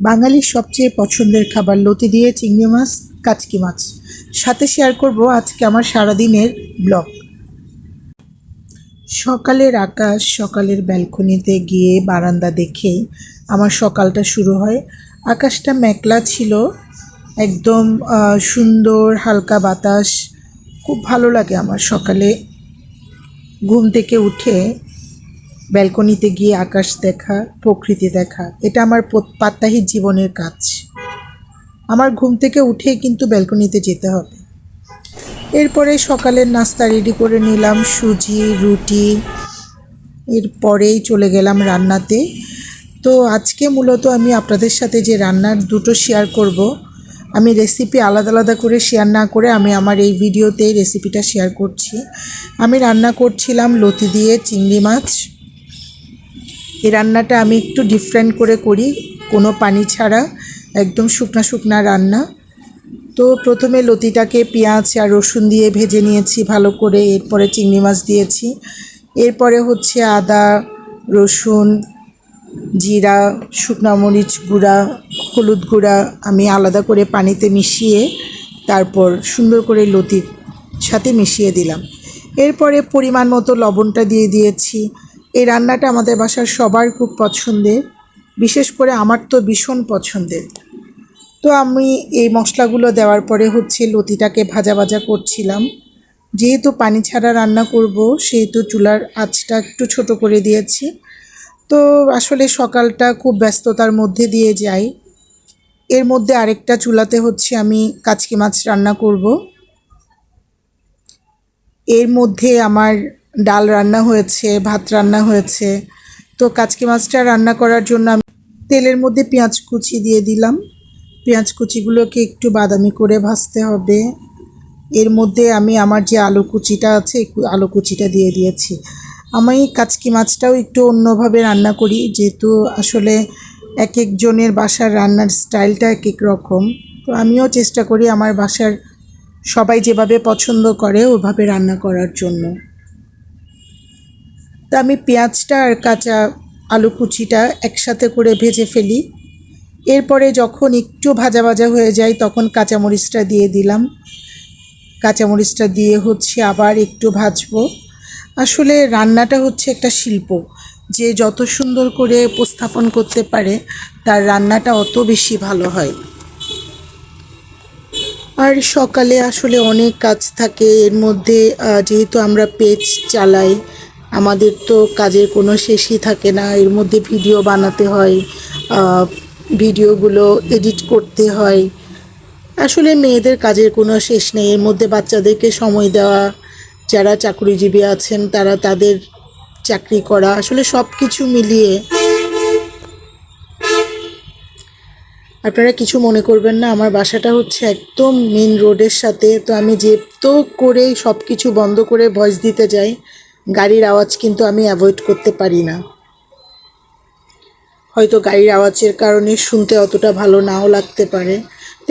বাঙালির সবচেয়ে পছন্দের খাবার লতি দিয়ে চিংড়ি মাছ, কাচকি মাছ। সাথে শেয়ার করব আজকে আমার সারাদিনের ব্লগ সকালের আকাশ, সকালের ব্যালকনিতে গিয়ে বারান্দা দেখেই আমার সকালটা শুরু হয়। আকাশটা মেঘলা ছিল, একদম সুন্দর, হালকা বাতাস। খুব ভালো লাগে আমার সকালে। ঘুম থেকে উঠে ব্যালকনিতে গিয়ে আকাশ দেখা, প্রকৃতি দেখা, এটা আমার প্রাত্যহিক জীবনের কাজ। আমার ঘুম থেকে উঠে কিন্তু ব্যালকনিতে যেতে হবে। এরপরে সকালের নাস্তা রেডি করে নিলাম, সুজি, রুটি, এরপরেই চলে গেলাম রান্নাতে। তো আজকে মূলত আমি আপনাদের সাথে যে রান্নার দুটো শেয়ার করব, আমি রেসিপি আলাদা আলাদা করে শেয়ার না করে আমি আমার এই ভিডিওতেই রেসিপিটা শেয়ার করছি। আমি রান্না করছিলাম লতি দিয়ে চিংড়ি মাছ। এই রান্নাটা আমি একটু ডিফারেন্ট করে করি, কোনো পানি ছাড়া, একদম শুকনা শুকনা রান্না। তো প্রথমে লতিটাকে পেঁয়াজ আর রসুন দিয়ে ভেজে নিয়েছি, ভালো করে এরপরে চিংড়ি মাছ দিয়েছি। এরপরে হচ্ছে আদা, রসুন, জিরা, শুকনো মরিচ গুঁড়া, হলুদ গুঁড়া, আমি আলাদা করে পানিতে মিশিয়ে তারপর সুন্দর করে লতির সাথে মিশিয়ে দিলাম। এরপরে পরিমাণ মতো লবণটা দিয়ে দিয়েছি। এই রান্নাটা আমাদের বাসার সবার খুব পছন্দের। বিশেষ করে আমার তো ভীষণ পছন্দের। তো আমি এই মশলাগুলো দেওয়ার পরে হচ্ছে লতিটাকে ভাজা ভাজা করছিলাম। যেহেতু পানি ছাড়া রান্না করব, সেহেতু চুলার আঁচটা একটু ছোট করে দিয়েছি। তো আসলে সকালটা খুব ব্যস্ততার মধ্যে দিয়ে যাই। এর মধ্যে আরেকটা চুলাতে হচ্ছে আমি কাচকি মাছ রান্না করব। এর মধ্যে আমার ডাল রান্না হয়েছে, ভাত রান্না হয়েছে। তো কাচকি মাছটা রান্না করার জন্য আমি তেলের মধ্যে পেঁয়াজ কুচি দিয়ে দিলাম। পেঁয়াজ কুচিগুলোকে একটু বাদামি করে ভাজতে হবে। এর মধ্যে আমি আমার যে আলু কুচিটা আছে আলু কুচিটা দিয়ে দিয়েছি। আমি কাচকি মাছটাও একটু অন্যভাবে রান্না করি, যেহেতু আসলে এক একজনের বাসার রান্নার স্টাইলটা এক এক রকম। তো আমিও চেষ্টা করি আমার বাসার সবাই যেভাবে পছন্দ করে ওভাবে রান্না করার জন্য। আমি পেঁয়াজটা আর কাঁচা আলু কুচিটা একসাথে করে ভেজে ফেলি। এরপরে যখন একটু ভাজা ভাজা হয়ে যায়, তখন কাঁচামরিচটা দিয়ে দিলাম। কাঁচামরিচটা দিয়ে হচ্ছে আবার একটু ভাজবো। আসলে রান্নাটা হচ্ছে একটা শিল্প। যে যত সুন্দর করে উপস্থাপন করতে পারে, তার রান্নাটা অত বেশি ভালো হয়। আর সকালে আসলে অনেক কাজ থাকে। এর মধ্যে যেহেতু আমরা পেজ চালাই আমাদের তো কাজের কোনো শেষই থাকে না। এর মধ্যে ভিডিও বানাতে হয় ভিডিওগুলো এডিট করতে হয়। আসলে মেয়েদের কাজের কোনো শেষ নেই। এর মধ্যে বাচ্চাদেরকে সময় দেওয়া, যারা চাকরিজীবী আছেন, তারা তাদের চাকরি করা, আসলে সব কিছু মিলিয়ে। আপনারা কিছু মনে করবেন না, আমার বাসাটা হচ্ছে একদম মেন রোডের সাথে। তো আমি যেহেতু করে সব কিছু বন্ধ করে ভয়েস দিতে যাই। গাড়ির আওয়াজ কিন্তু আমি অ্যাভয়েড করতে পারি না। হয়তো গাড়ির আওয়াজের কারণে শুনতে অতটা ভালো নাও লাগতে পারে।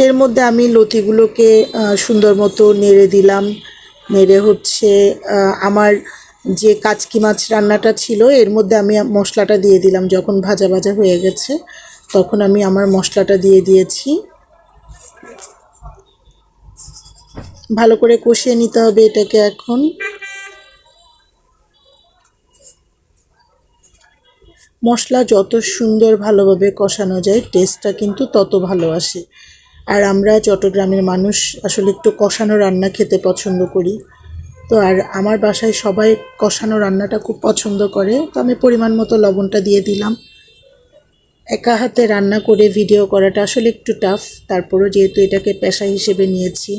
এর মধ্যে আমি লতিগুলোকে সুন্দর মতো নেড়ে দিলাম। নেড়ে হচ্ছে আমার যে কাচকি মাছ রান্নাটা ছিল, এর মধ্যে আমি মশলাটা দিয়ে দিলাম যখন ভাজা ভাজা হয়ে গেছে। তখন আমি আমার মশলাটা দিয়ে দিয়েছি। ভালো করে কষিয়ে নিতে হবে এটাকে এখন। মশলা যত সুন্দর ভালোভাবে কষানো যায় টেস্টটা কিন্তু তত ভালো আসে। আর আমরা চট্টগ্রামের মানুষ, আসলে একটু কষানো রান্না খেতে পছন্দ করি। তো আর আমার বাসায় সবাই কষানো রান্নাটা খুব পছন্দ করে, তো আমি পরিমাণ মতো লবণটা দিয়ে দিলাম। একা হাতে রান্না করে ভিডিও করাটা আসলে একটু টাফ তারপরও যেহেতু এটাকে পেশা হিসেবে নিয়েছি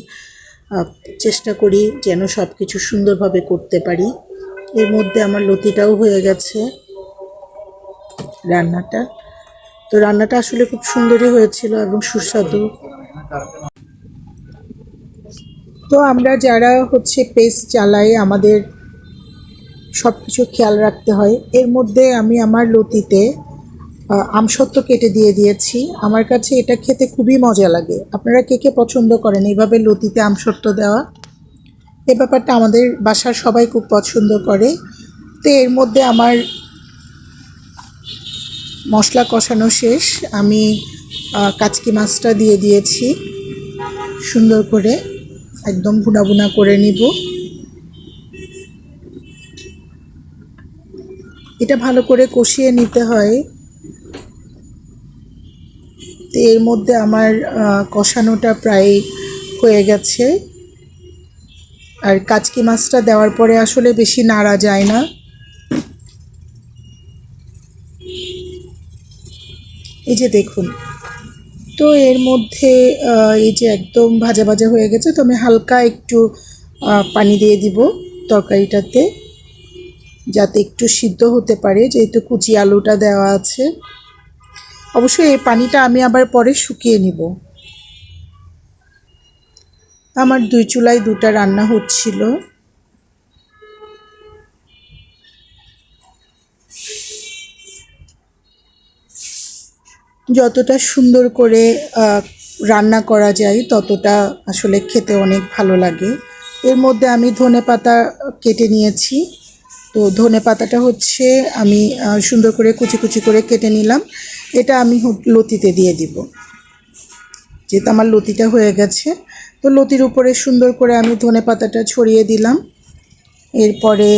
চেষ্টা করি যেন সব কিছু সুন্দরভাবে করতে পারি। এর মধ্যে আমার লতিটাও হয়ে গেছে। রান্নাটা। তো রান্নাটা আসলে খুব সুন্দরই হয়েছিল এবং সুস্বাদু। তো আমরা যারা হচ্ছে পেজ চালাই আমাদের সব কিছু খেয়াল রাখতে হয় এর মধ্যে আমি আমার লতিতে আহ, আমসত্ত্ব কেটে দিয়ে দিয়েছি। আমার কাছে এটা খেতে খুবই মজা লাগে। আপনারা কে কে পছন্দ করেন এইভাবে লতিতে আমসত্ত্ব দেওয়া? এ ব্যাপারটা আমাদের বাসার সবাই খুব পছন্দ করে। তো এর মধ্যে আমার মশলা কষানো শেষ। আমি কাচকি মাছটা দিয়ে দিয়েছি। সুন্দর করে একদম ভুনা ভুনা করে নিব। এটা ভালো করে কষিয়ে নিতে হয়। তো এর মধ্যে আমার কষানোটা প্রায় হয়ে গেছে। আর কাচকি মাছটা দেওয়ার পরে আসলে বেশি নাড়া যায় না। এই যে দেখুন, তো এর মধ্যে এই যে একদম ভাজা ভাজা হয়ে গেছে, তো আমি হালকা একটু পানি দিয়ে দিব তরকারিটাতে, যাতে একটু সিদ্ধ হতে পারে, যেহেতু কুচি আলুটা দেওয়া আছে। অবশ্যই এই পানিটা আমি আবার পরে শুকিয়ে নিব। আমার দুই চুলায় দুটা রান্না হচ্ছিল। যতটা সুন্দর করে রান্না করা যায়, ততটা আসলে খেতে অনেক ভালো লাগে। এর মধ্যে আমি ধনে পাতা কেটে নিয়েছি। তো ধনে পাতাটা হচ্ছে আমি সুন্দর করে কুচি কুচি করে কেটে নিলাম। এটা আমি লতিতে দিয়ে দিব। যেহেতু আমার লতিটা হয়ে গেছে, তো লতির উপরে সুন্দর করে আমি ধনে পাতাটা ছড়িয়ে দিলাম। এরপরে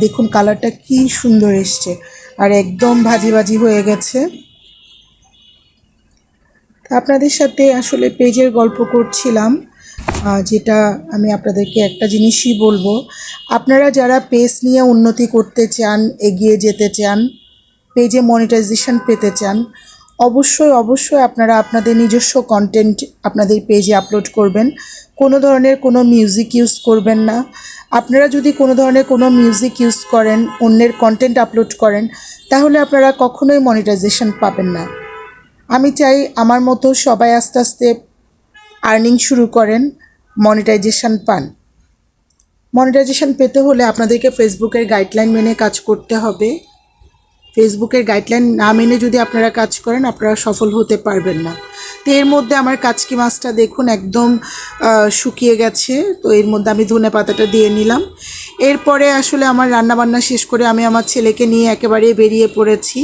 দেখুন কালারটা কি সুন্দর এসছে। আর একদম ভাজি ভাজি হয়ে গেছে। আপনাদের সাথে আসলে পেজের গল্প করছিলাম যেটা আমি আপনাদেরকে একটা জিনিসই বলব। আপনারা যারা পেজ নিয়ে উন্নতি করতে চান, এগিয়ে যেতে চান, পেজে মনিটাইজেশন পেতে চান, অবশ্যই অবশ্যই আপনারা আপনাদের নিজস্ব কন্টেন্ট আপনাদের পেজে আপলোড করবেন। কোনো ধরনের কোনো মিউজিক ইউজ করবেন না। আপনারা যদি কোনো ধরনের কোনো মিউজিক ইউজ করেন, অন্যের কন্টেন্ট আপলোড করেন, তাহলে আপনারা কখনোই মনিটাইজেশন পাবেন না। আমি চাই আমার মতো সবাই আস্তে আস্তে আর্নিং শুরু করেন মনিটাইজেশন পান। মনিটাইজেশন পেতে হলে আপনাদেরকে ফেসবুকের গাইডলাইন মেনে কাজ করতে হবে। ফেসবুকের গাইডলাইন না মেনে যদি আপনারা কাজ করেন, আপনারা সফল হতে পারবেন না। তো এর মধ্যে আমার কাচকি মাছটা দেখুন একদম শুকিয়ে গেছে। তো এর মধ্যে আমি ধনে পাতাটা দিয়ে নিলাম। এরপরে আসলে আমার রান্নাবান্না শেষ করে আমি আমার ছেলেকে নিয়ে একেবারে বেরিয়ে পড়েছি।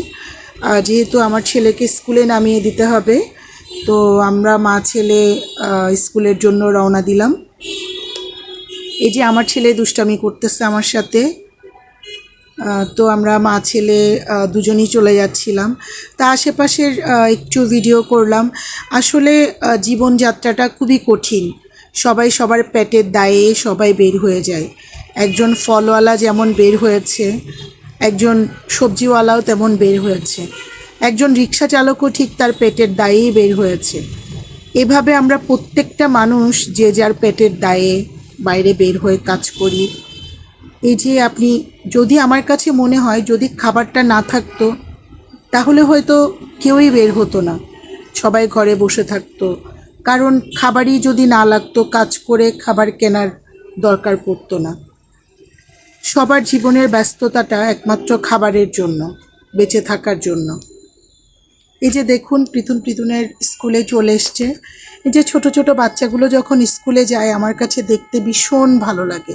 যেহেতু আমার ছেলেকে স্কুলে নামিয়ে দিতে হবে, তো আমরা মা ছেলে স্কুলের জন্য রওনা দিলাম। এই যে আমার ছেলে দুষ্টামি করতেছে আমার সাথে তো আমরা মা ছেলে দুজনেই চলে যাচ্ছিলাম। তা আশেপাশের একটু ভিডিও করলাম। আসলে জীবনযাত্রাটা খুবই কঠিন। সবাই সবার পেটের দায়ে সবাই বের হয়ে যায়। একজন ফলওয়ালা যেমন বের হয়েছে একজন সবজিওয়ালাও তেমন বের হয়েছে। একজন রিক্সা চালকও ঠিক তার পেটের দায়েই বের হয়েছে। এভাবে আমরা প্রত্যেকটা মানুষ যে যার পেটের দায়ে বাইরে বের হয়ে কাজ করি। এই যে আপনি, যদি আমার কাছে মনে হয় যদি খাবারটা না থাকতো, তাহলে হয়তো কেউই বের হতো না। সবাই ঘরে বসে থাকতো। কারণ খাবারই যদি না লাগতো, কাজ করে খাবার কেনার দরকার পড়তো না। সবার জীবনের ব্যস্ততাটা একমাত্র খাবারের জন্য, বেঁচে থাকার জন্য। এই যে দেখুন পৃথুন পৃথুনের স্কুলে চলে এসছে। এই যে ছোট ছোট বাচ্চাগুলো যখন স্কুলে যায়, আমার কাছে দেখতে ভীষণ ভালো লাগে।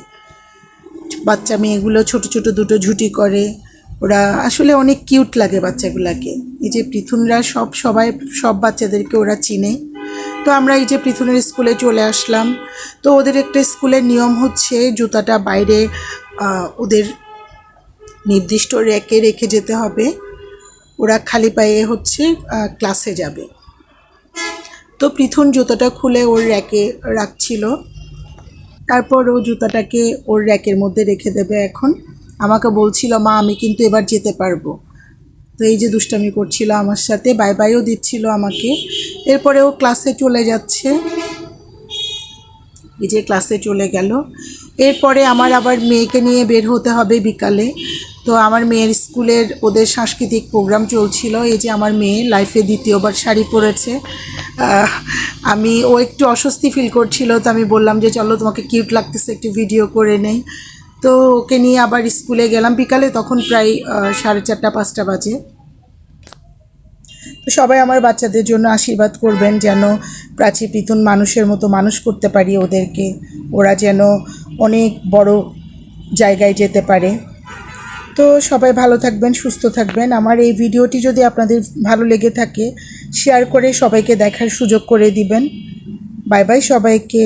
বাচ্চা মেয়েগুলো ছোট ছোট দুটো ঝুটি করে। ওরা আসলে অনেক কিউট লাগে বাচ্চাগুলোকে। এই যে পৃথুনরা সব, সবাই, সব বাচ্চাদেরকে ওরা চিনে। তো আমরা এই যে পৃথুনের স্কুলে চলে আসলাম। তো ওদের একটা স্কুলের নিয়ম হচ্ছে, জুতাটা বাইরে ওদের নির্দিষ্ট র্যাকে রেখে যেতে হবে। ওরা খালি পায়ে হচ্ছে ক্লাসে যাবে। তো পৃথুন জুতোটা খুলে ওর র্যাকে রাখছিল। তারপর ও জুতাটাকে ওর র্যাকের মধ্যে রেখে দেবে এখন। আমাকে বলছিল, মা, আমি কিন্তু এবার যেতে পারব। তো এই যে দুষ্টামি করছিল আমার সাথে বাই বাইও দিচ্ছিল আমাকে। এরপরে ও ক্লাসে চলে যাচ্ছে। এই যে ক্লাসে চলে গেল। এরপরে আমার আবার মেয়েকে নিয়ে বের হতে হবে বিকালে। তো আমার মেয়ের স্কুলের ওদের সাংস্কৃতিক প্রোগ্রাম চলছিল। এই যে আমার মেয়ে লাইফে দ্বিতীয়বার শাড়ি পরেছে। আমি, ও একটু অস্বস্তি ফিল করছিল। তো আমি বললাম যে, চলো, তোমাকে কিউট লাগতেছে, একটু ভিডিও করে নেই। তো ওকে নিয়ে আবার স্কুলে গেলাম বিকালে। তখন প্রায় সাড়ে চারটা, পাঁচটা বাজে। তো সবাই আমার বাচ্চাদের জন্য আশীর্বাদ করবেন যেন প্রাচী পিতুন মানুষের মতো মানুষ করতে পারি ওদেরকে। ওরা যেন অনেক বড় জায়গায় যেতে পারে। তো সবাই ভালো থাকবেন, সুস্থ থাকবেন। আমার এই ভিডিওটি যদি আপনাদের ভালো লেগে থাকে শেয়ার করে সবাইকে দেখার সুযোগ করে দিবেন। বাই বাই সবাইকে।